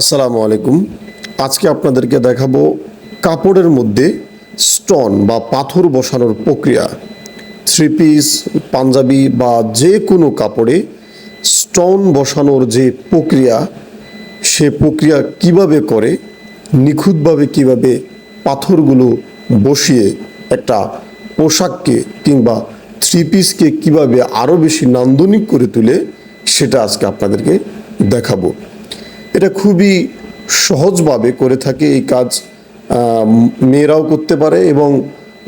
আসসালামু আলাইকুম। আজকে আপনাদেরকে দেখাবো কাপড়ের মধ্যে স্টোন বা পাথর বসানোর প্রক্রিয়া। থ্রি পিস, পাঞ্জাবি বা যে কোনো কাপড়ে স্টোন বসানোর যে প্রক্রিয়া, সে প্রক্রিয়া কীভাবে করে, নিখুঁতভাবে কীভাবে পাথরগুলো বসিয়ে একটা পোশাককে কিংবা থ্রি পিসকে কীভাবে আরও বেশি নান্দনিক করে তুলে, সেটা আজকে আপনাদেরকে দেখাবো। এটা খুবই সহজভাবে করে থাকে এই কাজ মেয়েরাও করতে পারে এবং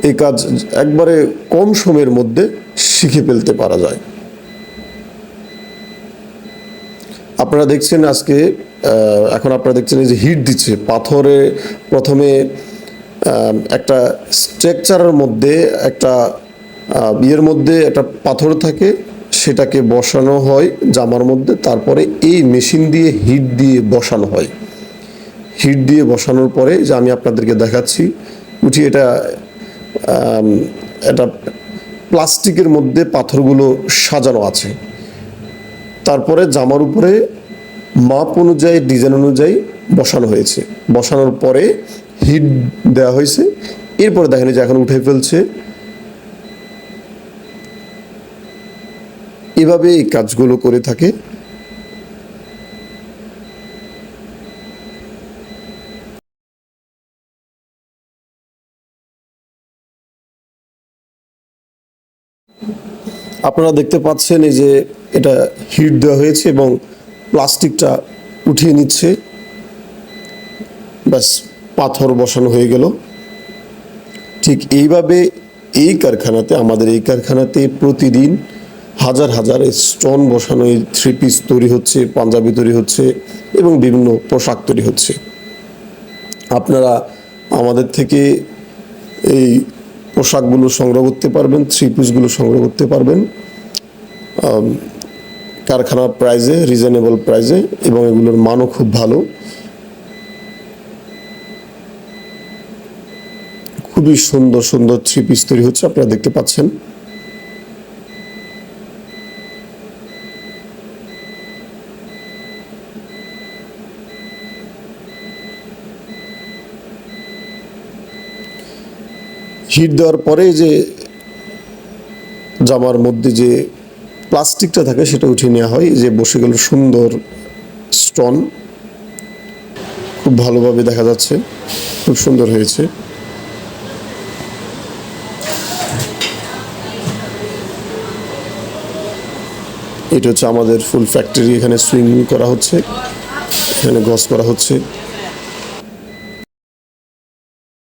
এই কাজ একবারে কম সময়ের মধ্যে শিখে ফেলতে পারা যায়। আপনারা দেখছেন আজকে এখন আপনারা দেখছেন এই যে হিট দিচ্ছে। পাথরে প্রথমে একটা স্ট্রাকচারের মধ্যে একটা ইয়ের মধ্যে একটা পাথর থাকে সেটাকে বসানো হয় জামার মধ্যে, তারপরে এই মেশিন দিয়ে হিট দিয়ে বসানো হয়। হিট দিয়ে বসানোর পরে যে আমি আপনাদেরকে দেখাচ্ছি, উঠি এটা এটা প্লাস্টিকের মধ্যে পাথরগুলো সাজানো আছে। তারপরে জামার উপরে মাপ অনুযায়ী, ডিজাইন অনুযায়ী বসানো হয়েছে। বসানোর পরে হিট দেওয়া হয়েছে। এরপরে দেখেন যে এখন উঠে ফেলছে এভাবে এই কাজগুলো করে থাকে। আপনারা দেখতে পাচ্ছেন এই যে এটা হিট দেওয়া হয়েছে এবং প্লাস্টিকটা উঠিয়ে নিচ্ছে। ব্যাস, পাথর বসানো হয়ে গেল। ঠিক এইভাবে এই কারখানাতে, আমাদের এই কারখানাতে প্রতিদিন হাজার হাজার স্টোন বসানো এই থ্রি পিস তৈরি হচ্ছে, পাঞ্জাবি তৈরি হচ্ছে এবং বিভিন্ন পোশাক তৈরি হচ্ছে। আপনারা আমাদের থেকে এই পোশাকগুলো সংগ্রহ করতে পারবেন থ্রি পিসগুলো সংগ্রহ করতে পারবেন। কারখানার প্রাইজে রিজনেবল প্রাইজে এবং এগুলোর মানও খুব ভালো। খুবই সুন্দর সুন্দর থ্রি পিস তৈরি হচ্ছে, আপনারা দেখতে পাচ্ছেন। হিট দেওয়ার পরে যে জামার মধ্যে যে প্লাস্টিকটা থাকে সেটা উঠিয়ে নেওয়া হয় যে বসে গেল সুন্দর স্টোন, খুব ভালোভাবে দেখা যাচ্ছে, খুব সুন্দর হয়েছে। এটা হচ্ছে আমাদের ফুল ফ্যাক্টরি এখানে সুইং করা হচ্ছে, এখানে গস করা হচ্ছে।